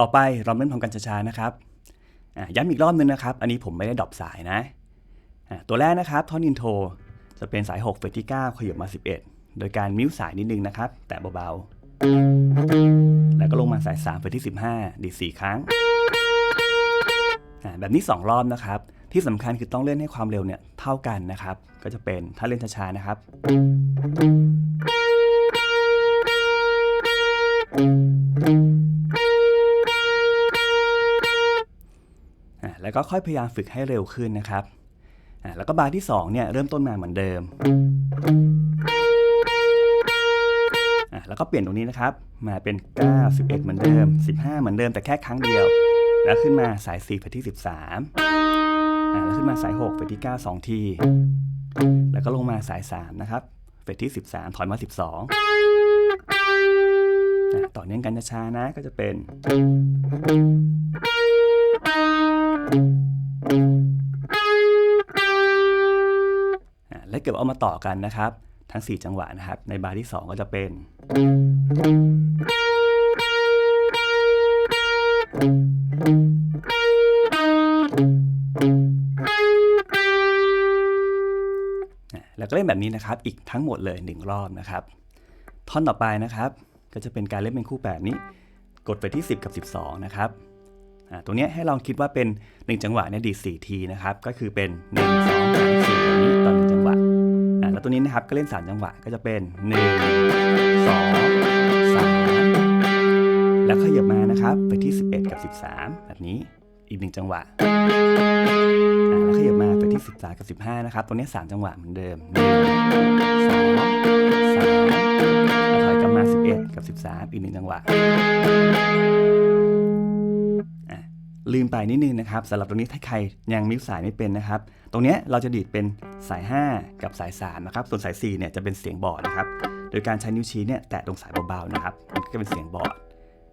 ต่อไปเราเล่นพร้อมกันช้าๆนะครับย้ำอีกรอบนึงนะครับ อันนี้ผมไม่ได้ดรอปสายนะ ตัวแรกนะครับทอนอินโทร จะเป็นสาย 6 เฟรตที่ 9 ขยับมา 11 โดยการมิ้วสายนิดนึงนะครับ แตะเบาๆ แล้วก็ลงมาสาย 3 เฟรตที่ 15 ดีด4ครั้งอะแบบนี้ 2 รอบนะครับ ที่สำคัญคือต้องเล่นให้ความเร็วเนี่ยเท่ากันนะครับ ก็จะเป็นถ้าเล่นช้าๆ นะครับอะแล้วก็ค่อยพยายามฝึกให้เร็วขึ้นนะครับ แล้วก็บาร์ที่2เนี่ยเริ่มต้นมาเหมือนเดิม แล้วก็เปลี่ยนตรงนี้นะครับ มาเป็น 9 11 เหมือนเดิม 15 เหมือนเดิมแต่แค่ครั้งเดียว แล้วขึ้นมาสาย 4 ไปที่ 13แล้วขึ้นมาสาย 6 ไปที่ 9 2 ที แล้วก็ลงมาสาย 3 นะครับเฟสที่ 13 ถอยมา 12อะต่อเนื่องกันช้าๆนะก็จะเป็น เกิดเอามาต่อกันนะครับ ทั้ง 4 จังหวะนะครับ ในบาร์ที่ 2 ก็จะเป็น แล้วก็เล่นแบบนี้นะครับ อีกทั้งหมดเลย 1 รอบนะครับ ท่อนต่อไปนะครับ ก็จะเป็นการเล่นเป็นคู่แบบนี้ กดไปที่ 10 กับ 12 นะครับตรงนี้ให้ลองคิดว่าเป็น 1 จังหวะเนี่ยดีด4ทีนะครับ ก็คือเป็น 1 2 3 4แบบนี้ตอ1จัง หวะอ่าแล้วตัวนี้นะครับก็เล่น 3 จังหวะก็จะเป็น 1 2 3 แล้วขยับมานะครับไปที่ 11 กับ 13 แบบนี้อีก 1 จังหวะอ่าแล้วขยับมาไปที่ 13 กับ 15 นะครับ ตัวนี้ 3 จังหวะเหมือนเดิม 1 2 3แล้วถอยกลับมา 11 กับ 13 อีก 1 จังหวะอะ ลืมไปนิดนึงนะครับสำหรับตรงนี้ถ้าใครยังมิวสายไม่เป็นนะครับ ตรงนี้เราจะดีดเป็นสาย 5 กับสาย3นะครับ ส่วนสาย4เนี่ยจะเป็นเสียงบอร์ดนะครับ โดยการใช้นิ้วชี้เนี่ยแตะตรงสายเบาๆนะครับมันก็จะเป็นเสียงบอร์ด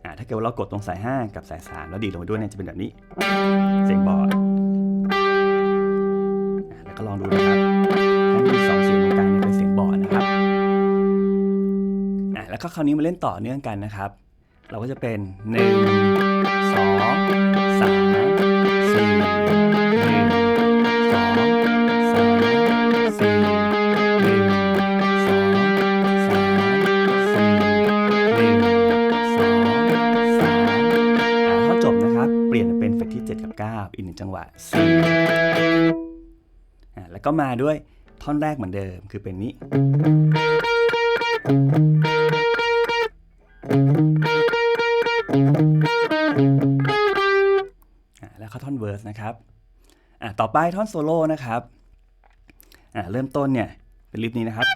อ่าถ้าเกิดว่าเรากดตรงสาย 5 กับสาย 3 แล้วดีดลงไปด้วยเนี่ยจะเป็นแบบนี้ เสียงบอร์ดอะแล้วก็ลองดูนะครับให้มีสองเสียงตรงกลางเนี่ยเป็นเสียงบอร์ดนะครับอะแล้วก็คราวนี้มาเล่นต่อเนื่องกันนะครับ เราก็จะเป็น 1 2 เปลี่ยนเป็นเฟสที่ 7 กับ 9 อีกหนึ่งจังหวะ4อะแล้วก็มาด้วยท่อนแรกเหมือนเดิมคือเป็นนี้ ท่อนเวิร์สนะครับอะต่อไปท่อนโซโล่นะครับอะเริ่มต้นเนี่ยเป็นลิฟนี้นะครับ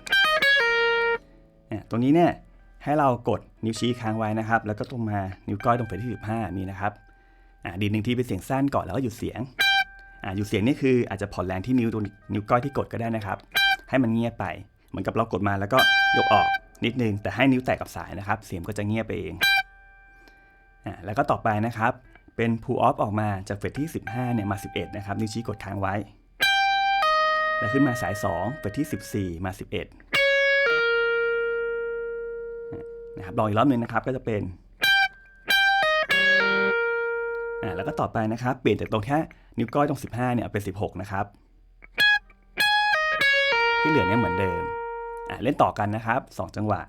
อะตรงนี้เนี่ยให้เรากดนิ้วชี้ค้างไว้นะครับ แล้วก็ตรงมานิ้วก้อยตรงเฟสที่ 15 นี่นะครับอะดีดหนึ่งทีเป็นเสียงสั้นก่อนแล้วก็หยุดเสียงอะหยุดเสียงนี่คืออาจจะผ่อนแรงที่นิ้วตรงนิ้วก้อยที่กดก็ได้นะครับ ให้มันเงียบไปเหมือนกับเรากดมาแล้วก็ยกออกนิดนึงแต่ให้นิ้วแตะกับสายนะครับ เสียงก็จะเงียบไปเองอะแล้วก็ต่อไปนะครับ เป็น pull off ออกมาจากเฟสที่ 15เนี่ยมา 11 นะครับ นิ้วชี้กดค้างไว้ แล้วขึ้นมาสาย 2 เฟสที่ 14 มา 11 นะครับลองอีกรอบหนึ่งนะครับก็จะเป็นอ่าแล้วก็ต่อไปนะครับ เปลี่ยนจากตรงแค่นิ้วก้อยตรง 15 เนี่ยเป็น 16 นะครับ ที่เหลือเนี่ยเหมือนเดิมอ่าเล่นต่อกันนะครับ 2 จังหวะ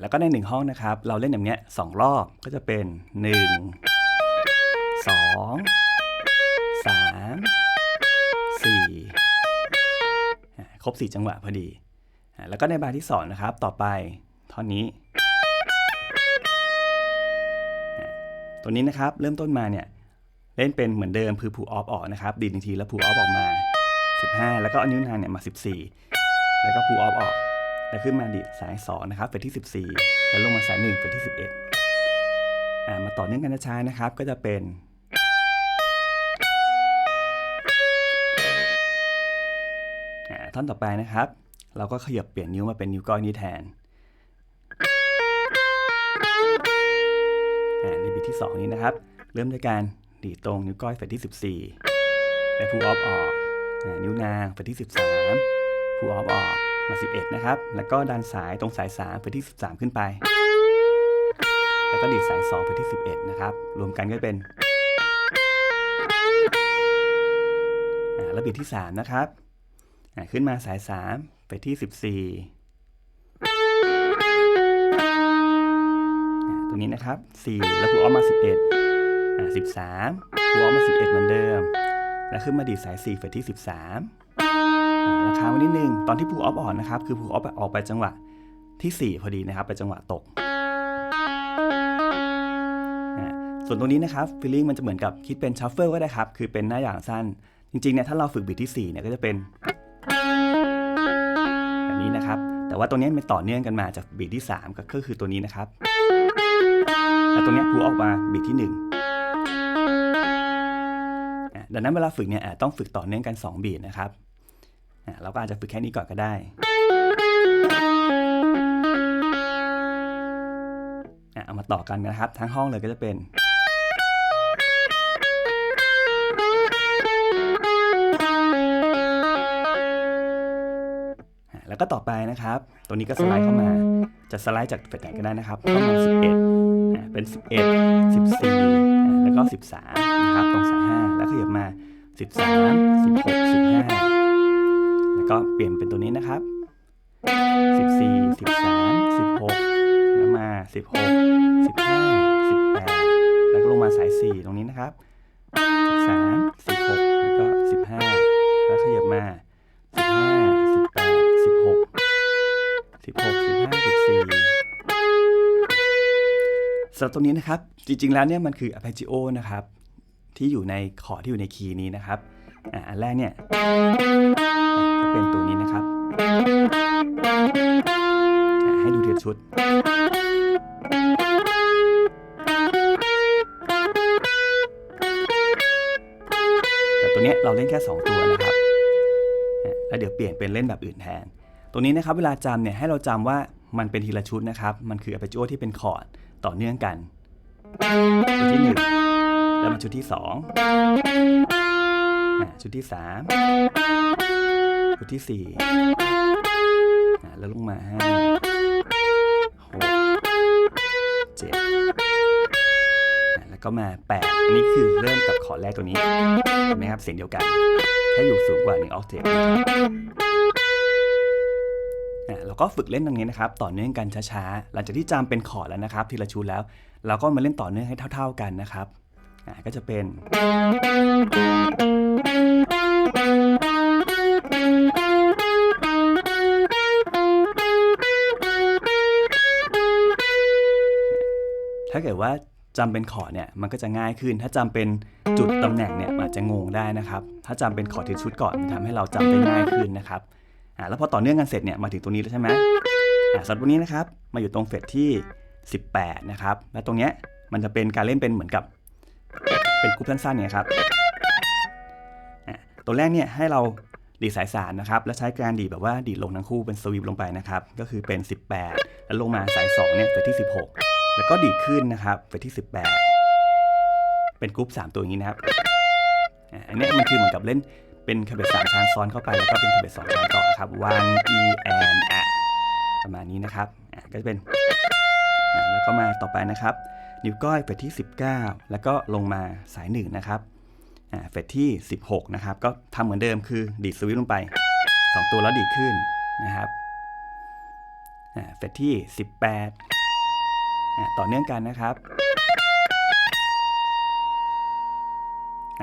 แล้วก็ในหนึ่งห้องนะครับ เราเล่นแบบเนี้ยสองรอบก็จะเป็น 1 2 3 4อ่ครบ 4 จังหวะพอดี แล้วก็ในบาร์ที่ 2 นะครับ ต่อไปท่อนนี้ ตัวนี้นะครับเริ่มต้นมาเนี่ย เล่นเป็นเหมือนเดิมคือ pull off ออกนะครับ ดีดหนึ่งทีแล้ว pull off ออกมา 15 แล้วก็เอานิ้วนางเนี่ยมา 14 แล้วก็ pull off ออก แล้วขึ้นมาดีดสาย2นะครับเฟสที่ 14 แล้วลงมาสาย1เฟสที่ 11อ่ามาต่อเนื่องกันช้าๆนะครับ ก็จะเป็นอ่าท่อนต่อไปนะครับ เราก็ขยับเปลี่ยนนิ้วมาเป็นนิ้วก้อยนี้แทนอ่าในบีทที่ 2 นี้นะครับ เริ่มด้วยการดีดตรงนิ้วก้อยเฟสที่ 14และพูออฟออกอ่านิ้วนางเฟสที่ 13พูออฟออก มา 11 นะครับ แล้วก็ดันสายตรงสาย 3 ไปที่ 13 ขึ้นไป แล้วก็ดีดสาย 2 ไปที่ 11 นะครับ รวมกันก็เป็นอ่าแล้วบีทที่ 3 นะครับอ่าขึ้นมาสาย 3 ไปที่ 14อ่าตรงนี้นะครับ 4 แล้วพูออฟมา 11อ่า13พูออฟมา 11 เหมือนเดิม แล้วขึ้นมาดีดสาย 4 ไปที่ 13อ่า ราคาไว้นิดนึง ตอนที่พูออฟออนนะครับ คือพูออฟออกไปจังหวะที่ 4 พอดีนะครับ ไปจังหวะตก ส่วนตรงนี้นะครับฟีลลิ่งมันจะเหมือนกับคิดเป็นชัฟเฟิลก็ได้ครับ คือเป็นหน้าอย่างสั้น จริงๆเนี่ยถ้าเราฝึกบีทที่4เนี่ยก็จะเป็นแบบนี้นะครับ แต่ว่าตัวนี้มันต่อเนื่องกันมาจากบีทที่ 3 ก็คือตัวนี้นะครับแล้วตรงนี้ยพูออกมาบีทที่1อะดังนั้นเวลาฝึกเนี่ยต้องฝึกต่อเนื่องกัน 2 บีทนะครับ เราก็อาจจะฝึกแค่นี้ก่อนก็ได้เอามาต่อกันนะครับ ทั้งห้องเลยก็จะเป็นแล้วก็ต่อไปนะครับ ตัวนี้ก็สไลด์เข้ามา จะสไลด์จากเฟดไหนก็ได้นะครับเข้ามา11อะเป็น 11 14อ่แล้วก็ 13 นะครับ ตรงสาย5แล้วขยับมา 13 16 15 แล้วก็เปลี่ยนเป็นตัวนี้นะครับ 14 13 16 แล้วมา 16 15 18 แล้วก็ลงมาสาย 4 ตรงนี้นะครับ 13 16 แล้วก็ 15 แล้วขยับมา 15 18 16 16 15 14สำหรับตรงนี้นะครับ จริงๆ แล้วเนี่ยมันคือ arpeggio นะครับ ที่อยู่ในคอร์ดที่อยู่ในคีย์นี้นะครับ อันแรกเนี่ยอะเป็นตัวนี้นะครับอะให้ดูเทีละชุดแต่ตัวเนี้ยเราเล่นแค่ 2 ตัวนะครับ แล้วเดี๋ยวเปลี่ยนเป็นเล่นแบบอื่นแทน ตัวนี้นะครับเวลาจำเนี่ยให้เราจำว่ามันเป็นทีละชุดนะครับ มันคือ arpeggio ที่เป็นคอร์ดต่อเนื่องกัน ชุดที่ 1 แล้วมาชุดที่ 2 อะชุดที่3ชุดที่4อะแล้วลงมา5 6 7อะแล้วก็มา8อันนี้คือเริ่มกับคอร์ดแรกตัวนี้ เห็นไหมครับ เสียงเดียวกัน แค่อยู่สูงกว่า1ออกเทปนะครับอะเราก็ฝึกเล่นตรงนี้นะครับ ต่อเนื่องกันช้าๆ หลังจากที่จำเป็นคอร์ดแล้วนะครับ ทีละชุดแล้ว เราก็มาเล่นต่อเนื่องให้เท่า ๆกันนะครับอะ ก็จะเป็นถ้าเกิดว่าจำเป็นคอร์ดเนี่ยมันก็จะง่ายขึ้น ถ้าจำเป็นจุดตำแหน่งเนี่ยอาจจะงงได้นะครับ ถ้าจำเป็นคอร์ดทีชุดก่อนมันทำให้เราจำได้ง่ายขึ้นนะครับอ่าแล้วพอต่อเนื่องกันเสร็จเนี่ยมาถึงตรงนี้แล้วใช่ไหมอ่าสำหรับตรงนี้นะครับมาอยู่ตรงเฟสที่ 18 นะครับ แล้วตรงเนี้ยมันจะเป็นการเล่นเป็นเหมือนกับ เป็นกรุ๊ปสั้นๆเนี่ยครับตัวแรกเนี่ยให้เราดีดสายสารนะครับ แล้วใช้การดีดแบบว่าดีดลงทั้งคู่เป็นสวีปลงไปนะครับ ก็คือเป็น 18 แล้วลงมาสาย2เนี่ยเฟสที่ 16 แล้วก็ดีดขึ้นนะครับเฟสที่ 18 เป็นกรุ๊ป3 ตัวอย่างนี้นะครับอันนี้มันคือเหมือนกับเล่นเป็นคาเบตสามชั้นซ้อนเข้าไปแล้วก็เป็นคาเบตสองชั้นต่อครับ one e and a ประมาณนี้นะครับก็จะเป็นแล้วก็มาต่อไปนะครับ นิ้วก้อยเฟสที่ 19 แล้วก็ลงมาสาย1นะครับเฟสที่ 16 นะครับ ก็ทำเหมือนเดิมคือดีดสวิตช์ลงไป 2 ตัวแล้วดีดขึ้นนะครับเฟสที่ 18 ต่อเนื่องกันนะครับ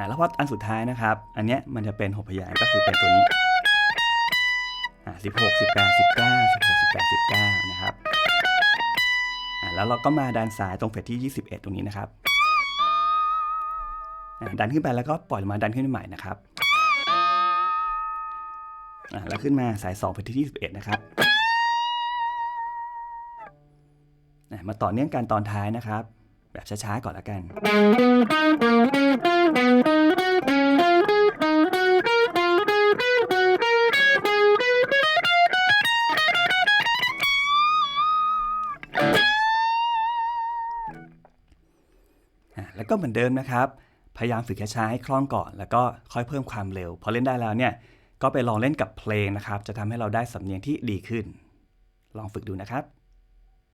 แล้วพออันสุดท้ายนะครับ อันเนี้ยมันจะเป็น6พยางก็คือเป็นตัวนี้อ่า16 18 19 16 18 19 นะครับ แล้วเราก็มาดันซ้ายตรงเฟสที่ 21 ตรงนี้นะครับ ดันขึ้นไปแล้วก็ปล่อยมาดันขึ้นใหม่นะครับแล้วขึ้นมาสาย2เฟสที่ 21 นะครับ มาต่อเนื่องกันตอนท้ายนะครับ แบบช้าๆก่อนละกัน ก็เหมือนเดิมนะครับ พยายามฝึกช้าๆให้คล่องก่อน แล้วก็ค่อยเพิ่มความเร็ว พอเล่นได้แล้วเนี่ย ก็ไปลองเล่นกับเพลงนะครับ จะทำให้เราได้สำเนียงที่ดีขึ้น ลองฝึกดูนะครับ